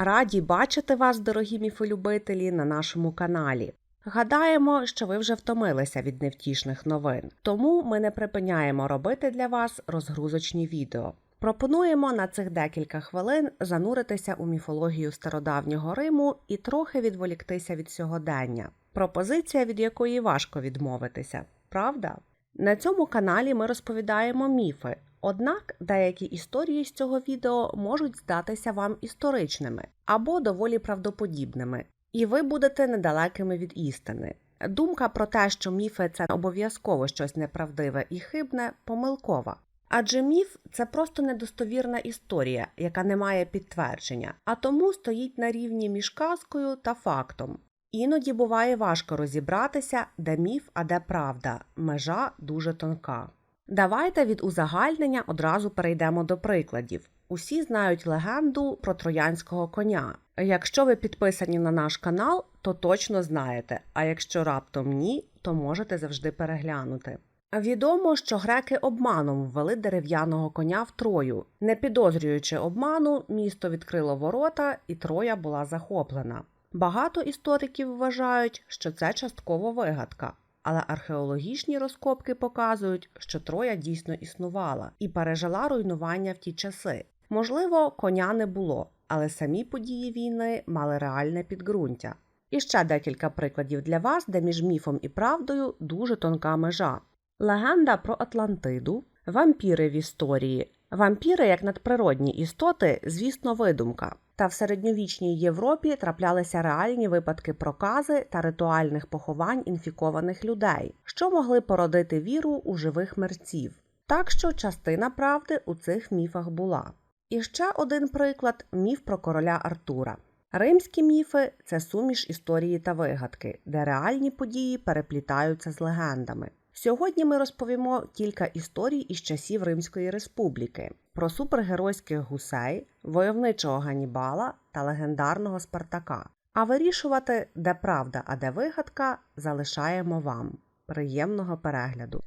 Раді бачити вас, дорогі міфолюбителі, на нашому каналі. Гадаємо, що ви вже втомилися від невтішних новин, тому ми не припиняємо робити для вас розгрузочні відео. Пропонуємо на цих декілька хвилин зануритися у міфологію стародавнього Риму і трохи відволіктися від сьогодення. Пропозиція, від якої важко відмовитися, правда? На цьому каналі ми розповідаємо міфи, однак деякі історії з цього відео можуть здатися вам історичними або доволі правдоподібними, і ви будете недалекими від істини. Думка про те, що міфи це обов'язково щось неправдиве і хибне, помилкова. Адже міф це просто недостовірна історія, яка не має підтвердження, а тому стоїть на рівні між казкою та фактом. Іноді буває важко розібратися, де міф, а де правда. Межа дуже тонка. Давайте від узагальнення одразу перейдемо до прикладів. Усі знають легенду про троянського коня. Якщо ви підписані на наш канал, то точно знаєте, а якщо раптом ні, то можете завжди переглянути. Відомо, що греки обманом ввели дерев'яного коня в Трою. Не підозрюючи обману, місто відкрило ворота і Троя була захоплена. Багато істориків вважають, що це частково вигадка, але археологічні розкопки показують, що Троя дійсно існувала і пережила руйнування в ті часи. Можливо, коня не було, але самі події війни мали реальне підґрунтя. І ще декілька прикладів для вас, де між міфом і правдою дуже тонка межа. Легенда про Атлантиду, вампіри в історії. Вампіри, як надприродні істоти, звісно, видумка. Та в середньовічній Європі траплялися реальні випадки прокази та ритуальних поховань інфікованих людей, що могли породити віру у живих мерців. Так що частина правди у цих міфах була. І ще один приклад міф про короля Артура. Римські міфи це суміш історії та вигадки, де реальні події переплітаються з легендами. Сьогодні ми розповімо кілька історій із часів Римської республіки про супергеройських гусей, войовничого Ганібала та легендарного Спартака. А вирішувати, де правда, а де вигадка, залишаємо вам. Приємного перегляду!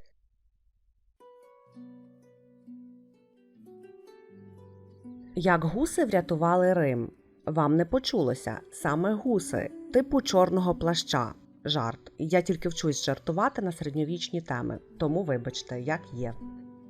Як гуси врятували Рим? Вам не почулося саме гуси, типу чорного плаща. Жарт. Я тільки вчусь жартувати на середньовічні теми, тому вибачте, як є.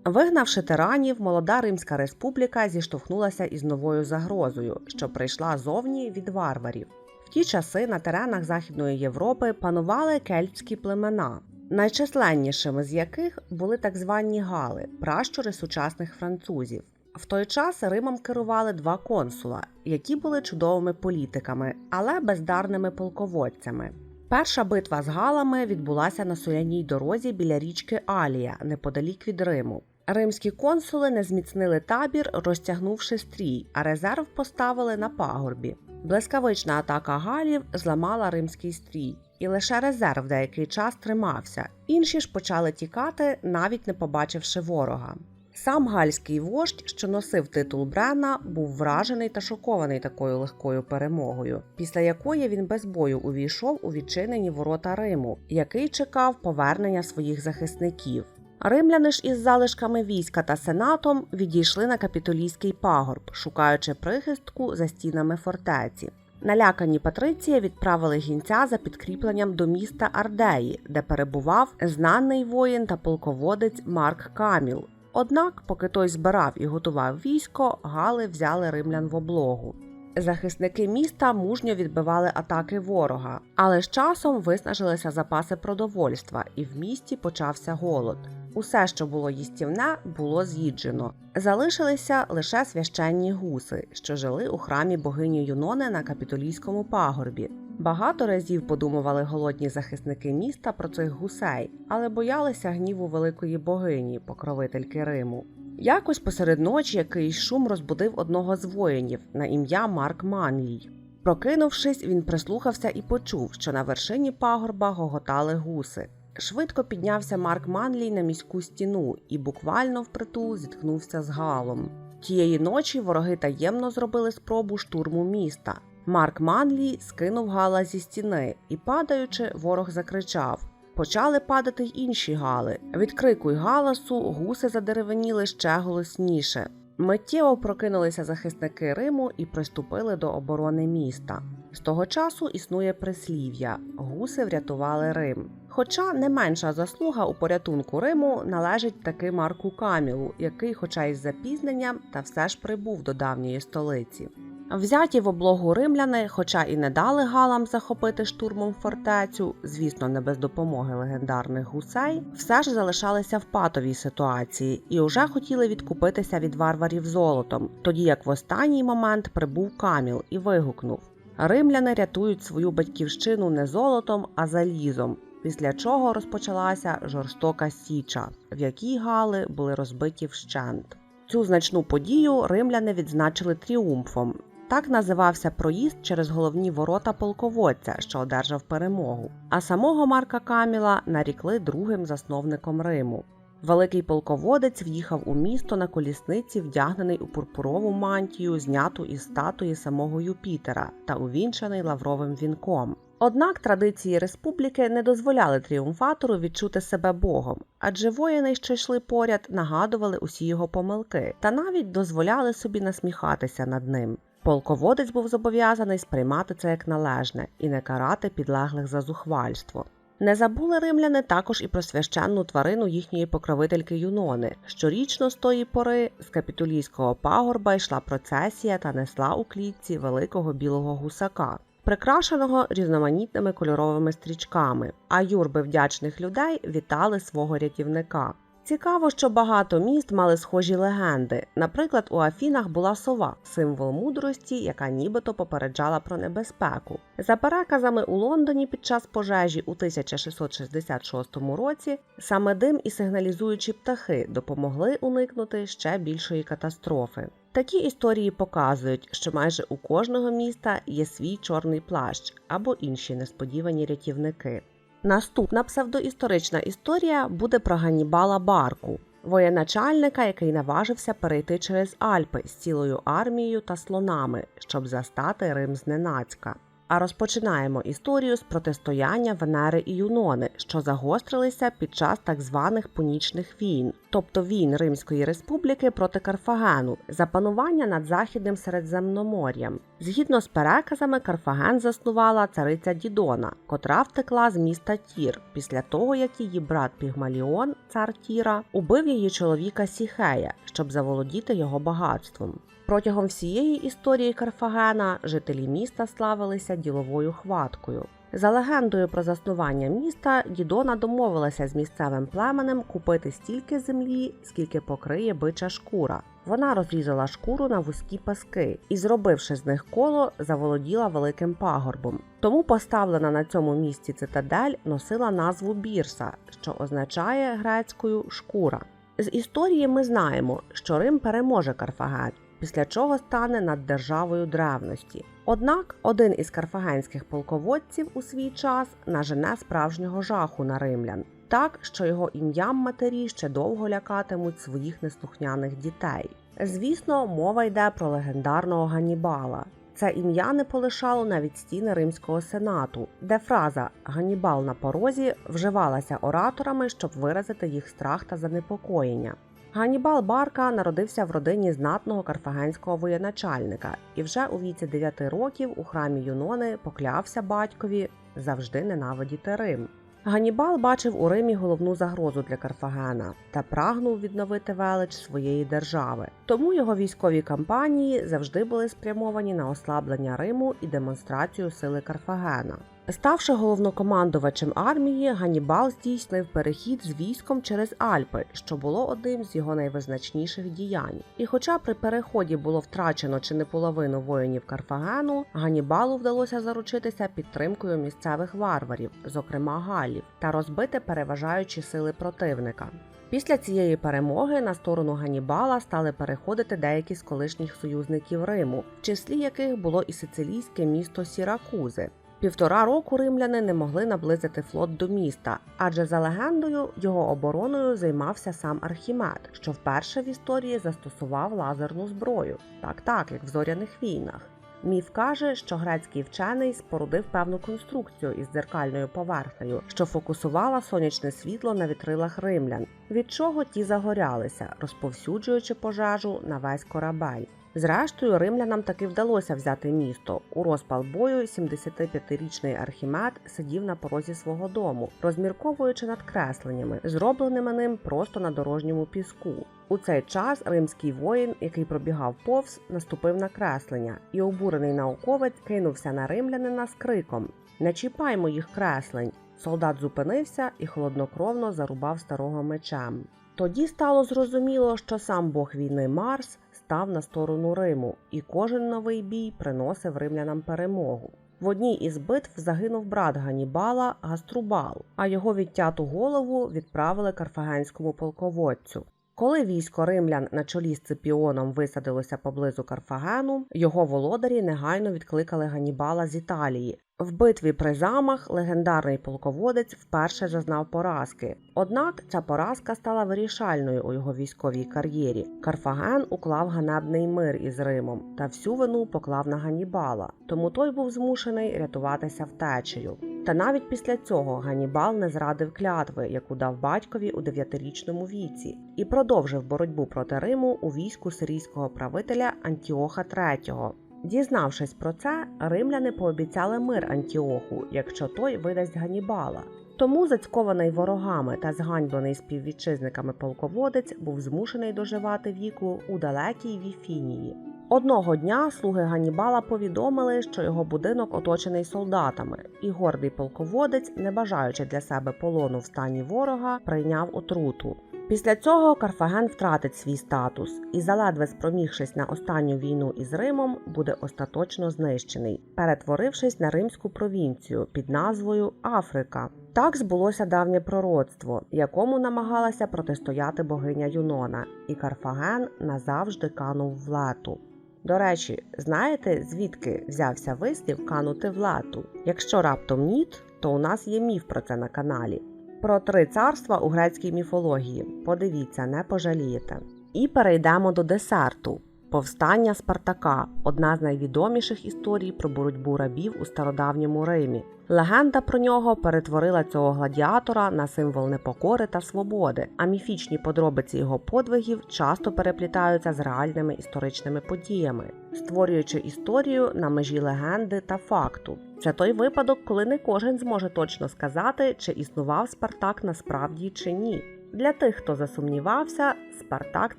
Вигнавши тиранів, молода Римська республіка зіштовхнулася із новою загрозою, що прийшла зовні від варварів. В ті часи на теренах Західної Європи панували кельтські племена, найчисленнішими з яких були так звані гали, пращури сучасних французів. В той час Римом керували два консула, які були чудовими політиками, але бездарними полководцями. Перша битва з галами відбулася на соляній дорозі біля річки Алія, неподалік від Риму. Римські консули не зміцнили табір, розтягнувши стрій, а резерв поставили на пагорбі. Блискавична атака галів зламала римський стрій, і лише резерв деякий час тримався. Інші ж почали тікати, навіть не побачивши ворога. Сам гальський вождь, що носив титул Брена, був вражений та шокований такою легкою перемогою, після якої він без бою увійшов у відчинені ворота Риму, який чекав повернення своїх захисників. Римляни ж із залишками війська та сенатом відійшли на капітолійський пагорб, шукаючи прихистку за стінами фортеці. Налякані Патриції відправили гінця за підкріпленням до міста Ардеї, де перебував знаний воїн та полководець Марк Каміл. Однак, поки той збирав і готував військо, гали взяли римлян в облогу. Захисники міста мужньо відбивали атаки ворога, але з часом виснажилися запаси продовольства, і в місті почався голод. Усе, що було їстівне, було з'їджено. Залишилися лише священні гуси, що жили у храмі богині Юнони на капітолійському пагорбі. Багато разів подумували голодні захисники міста про цих гусей, але боялися гніву великої богині, покровительки Риму. Якось посеред ночі якийсь шум розбудив одного з воїнів на ім'я Марк Манлій. Прокинувшись, він прислухався і почув, що на вершині пагорба гоготали гуси. Швидко піднявся Марк Манлій на міську стіну і буквально впритул зіткнувся з галом. Тієї ночі вороги таємно зробили спробу штурму міста. Марк Манлі скинув гала зі стіни і, падаючи, ворог закричав. Почали падати й інші гали. Від крику й галасу гуси задеревеніли ще голосніше. Миттєво прокинулися захисники Риму і приступили до оборони міста. З того часу існує прислів'я гуси врятували Рим. Хоча не менша заслуга у порятунку Риму належить таки Марку Камілу, який, хоча й з запізненням, та все ж прибув до давньої столиці. Взяті в облогу римляни, хоча і не дали галам захопити штурмом фортецю, звісно, не без допомоги легендарних гусей, все ж залишалися в патовій ситуації і вже хотіли відкупитися від варварів золотом, тоді як в останній момент прибув Каміл і вигукнув: Римляни рятують свою батьківщину не золотом, а залізом. Після чого розпочалася жорстока січа, в якій гали були розбиті вщент. Цю значну подію римляни відзначили тріумфом. Так називався проїзд через головні ворота полководця, що одержав перемогу. А самого Марка Каміла нарікли другим засновником Риму. Великий полководець в'їхав у місто на колісниці, вдягнений у пурпурову мантію, зняту із статуї самого Юпітера та увінчаний лавровим вінком. Однак традиції республіки не дозволяли тріумфатору відчути себе богом, адже воїни, що йшли поряд, нагадували усі його помилки та навіть дозволяли собі насміхатися над ним. Полководець був зобов'язаний сприймати це як належне і не карати підлеглих за зухвальство. Не забули римляни також і про священну тварину їхньої покровительки Юнони. Щорічно з тої пори з капітолійського пагорба йшла процесія та несла у клітці великого білого гусака, прикрашеного різноманітними кольоровими стрічками. А юрби вдячних людей вітали свого рятівника. Цікаво, що багато міст мали схожі легенди. Наприклад, у Афінах була сова, символ мудрості, яка нібито попереджала про небезпеку. За переказами у Лондоні під час пожежі у 1666 році саме дим і сигналізуючі птахи допомогли уникнути ще більшої катастрофи. Такі історії показують, що майже у кожного міста є свій чорний плащ або інші несподівані рятівники. Наступна псевдоісторична історія буде про Ганнібала Барку, воєначальника, який наважився перейти через Альпи з цілою армією та слонами, щоб застати Рим зненацька. А розпочинаємо історію з протистояння Венери і Юнони, що загострилися під час так званих пунічних війн, тобто війн Римської республіки проти Карфагену, за панування над західним Середземномор'ям. Згідно з переказами, Карфаген заснувала цариця Дідона, котра втекла з міста Тір після того, як її брат Пігмаліон, цар Тіра, убив її чоловіка Сіхея, щоб заволодіти його багатством. Протягом всієї історії Карфагена жителі міста славилися діловою хваткою. За легендою про заснування міста, Дідона домовилася з місцевим племенем купити стільки землі, скільки покриє бича шкура. Вона розрізала шкуру на вузькі паски і, зробивши з них коло, заволоділа великим пагорбом. Тому поставлена на цьому місці цитадель носила назву Бірса, що означає грецькою шкура. З історії ми знаємо, що Рим переможе Карфаген після чого стане над державою древності. Однак один із карфагенських полководців у свій час нажене справжнього жаху на римлян, так що його ім'ям матері ще довго лякатимуть своїх неслухняних дітей. Звісно, мова йде про легендарного Ганнібала. Це ім'я не полишало навіть стіни римського сенату, де фраза Ганнібал на порозі вживалася ораторами, щоб виразити їх страх та занепокоєння. Ганнібал Барка народився в родині знатного карфагенського воєначальника і вже у віці 9 років у храмі Юнони поклявся батькові завжди ненавидіти Рим. Ганнібал бачив у Римі головну загрозу для Карфагена та прагнув відновити велич своєї держави. Тому його військові кампанії завжди були спрямовані на ослаблення Риму і демонстрацію сили Карфагена. Ставши головнокомандувачем армії, Ганнібал здійснив перехід з військом через Альпи, що було одним з його найвизначніших діянь. І хоча при переході було втрачено чи не половину воїнів Карфагену, Ганнібалу вдалося заручитися підтримкою місцевих варварів, зокрема галів, та розбити переважаючі сили противника. Після цієї перемоги на сторону Ганнібала стали переходити деякі з колишніх союзників Риму, в числі яких було і сицилійське місто Сіракузи. Півтора року римляни не могли наблизити флот до міста, адже за легендою його обороною займався сам Архімед, що вперше в історії застосував лазерну зброю, так так як в зоряних війнах. Міф каже, що грецький вчений спорудив певну конструкцію із дзеркальною поверхнею, що фокусувала сонячне світло на вітрилах римлян, від чого ті загорялися, розповсюджуючи пожежу на весь корабель. Зрештою, римлянам таки вдалося взяти місто. У розпал бою 75-річний Архімед сидів на порозі свого дому, розмірковуючи над кресленнями, зробленими ним просто на дорожньому піску. У цей час римський воїн, який пробігав повз, наступив на креслення, і обурений науковець кинувся на римлянина з криком: Не чіпай моїх креслень! Солдат зупинився і холоднокровно зарубав старого мечем. Тоді стало зрозуміло, що сам бог війни Марс став на сторону Риму, і кожен новий бій приносив римлянам перемогу. В одній із битв загинув брат Ганібала Гаструбал, а його відтяту голову відправили карфагенському полководцю. Коли військо римлян на чолі з Ципіоном висадилося поблизу Карфагену, його володарі негайно відкликали Ганібала з Італії. В битві при замах легендарний полководець вперше зазнав поразки. Однак ця поразка стала вирішальною у його військовій кар'єрі. Карфаген уклав ганебний мир із Римом та всю вину поклав на Ганібала, тому той був змушений рятуватися втечею. Та навіть після цього Ганібал не зрадив клятви, яку дав батькові у дев'ятирічному віці, і продовжив боротьбу проти Риму у війську сирійського правителя Антіоха III. Дізнавшись про це, римляни пообіцяли мир Антіоху, якщо той видасть Ганібала. Тому зацькований ворогами та зганьблений співвітчизниками полководець був змушений доживати віку у далекій Віфінії. Одного дня слуги Ганібала повідомили, що його будинок оточений солдатами, і гордий полководець, не бажаючи для себе полону в стані ворога, прийняв отруту. Після цього Карфаген втратить свій статус і, заледве спромігшись на останню війну із Римом, буде остаточно знищений, перетворившись на римську провінцію під назвою Африка. Так збулося давнє пророцтво, якому намагалася протистояти богиня Юнона, і Карфаген назавжди канув в лету. До речі, знаєте, звідки взявся вислів канути в лету? Якщо раптом ніт, то у нас є міф про це на каналі. Про три царства у грецькій міфології. Подивіться, не пожалієте. І перейдемо до десерту. Повстання Спартака одна з найвідоміших історій про боротьбу рабів у стародавньому Римі. Легенда про нього перетворила цього гладіатора на символ непокори та свободи, а міфічні подробиці його подвигів часто переплітаються з реальними історичними подіями, створюючи історію на межі легенди та факту. Це той випадок, коли не кожен зможе точно сказати, чи існував Спартак насправді чи ні. Для тих, хто засумнівався, Спартак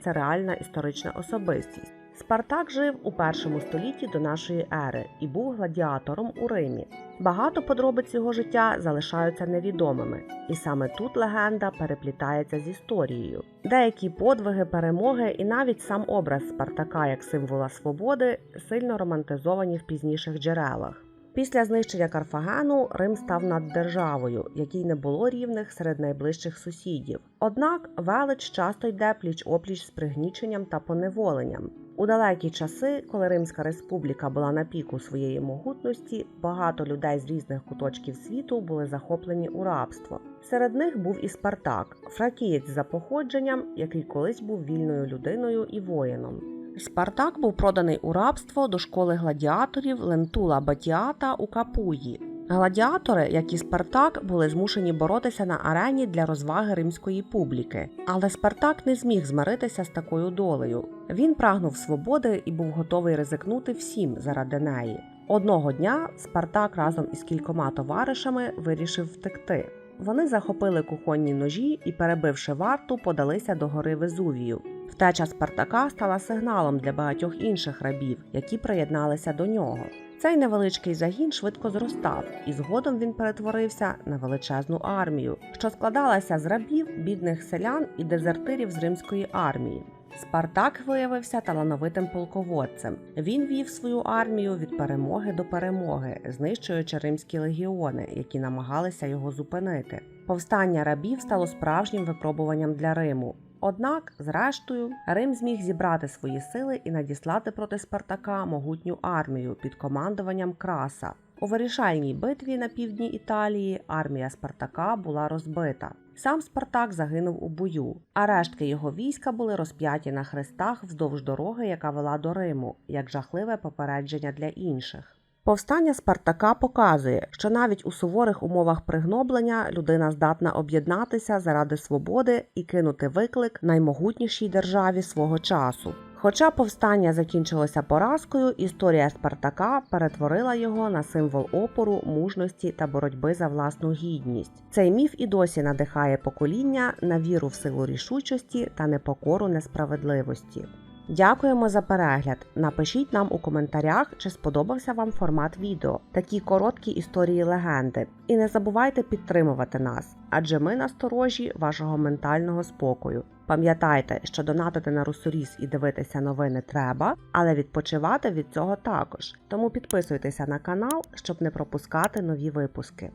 це реальна історична особистість. Спартак жив у першому столітті до нашої ери і був гладіатором у Римі. Багато подробиць його життя залишаються невідомими, і саме тут легенда переплітається з історією. Деякі подвиги, перемоги і навіть сам образ Спартака як символа свободи сильно романтизовані в пізніших джерелах. Після знищення Карфагену Рим став наддержавою, якій не було рівних серед найближчих сусідів. Однак велич часто йде пліч опліч з пригніченням та поневоленням. У далекі часи, коли Римська республіка була на піку своєї могутності, багато людей з різних куточків світу були захоплені у рабство. Серед них був і Спартак, фракієць за походженням, який колись був вільною людиною і воїном. Спартак був проданий у рабство до школи гладіаторів Лентула Батіата у Капуї. Гладіатори, як і Спартак, були змушені боротися на арені для розваги римської публіки. Але Спартак не зміг змиритися з такою долею. Він прагнув свободи і був готовий ризикнути всім заради неї. Одного дня Спартак разом із кількома товаришами вирішив втекти. Вони захопили кухонні ножі і, перебивши варту, подалися до гори Везувію. Втеча Спартака стала сигналом для багатьох інших рабів, які приєдналися до нього. Цей невеличкий загін швидко зростав, і згодом він перетворився на величезну армію, що складалася з рабів, бідних селян і дезертирів з римської армії. Спартак виявився талановитим полководцем. Він вів свою армію від перемоги до перемоги, знищуючи римські легіони, які намагалися його зупинити. Повстання рабів стало справжнім випробуванням для Риму. Однак, зрештою, Рим зміг зібрати свої сили і надіслати проти Спартака могутню армію під командуванням Краса. У вирішальній битві на півдні Італії армія Спартака була розбита. Сам Спартак загинув у бою, а рештки його війська були розп'яті на хрестах вздовж дороги, яка вела до Риму, як жахливе попередження для інших. Повстання Спартака показує, що навіть у суворих умовах пригноблення людина здатна об'єднатися заради свободи і кинути виклик наймогутнішій державі свого часу. Хоча повстання закінчилося поразкою, історія Спартака перетворила його на символ опору, мужності та боротьби за власну гідність. Цей міф і досі надихає покоління на віру в силу рішучості та непокору несправедливості. Дякуємо за перегляд. Напишіть нам у коментарях, чи сподобався вам формат відео, такі короткі історії легенди. І не забувайте підтримувати нас, адже ми насторожі вашого ментального спокою. Пам'ятайте, що донатити на Русоріс і дивитися новини треба, але відпочивати від цього також. Тому підписуйтеся на канал, щоб не пропускати нові випуски.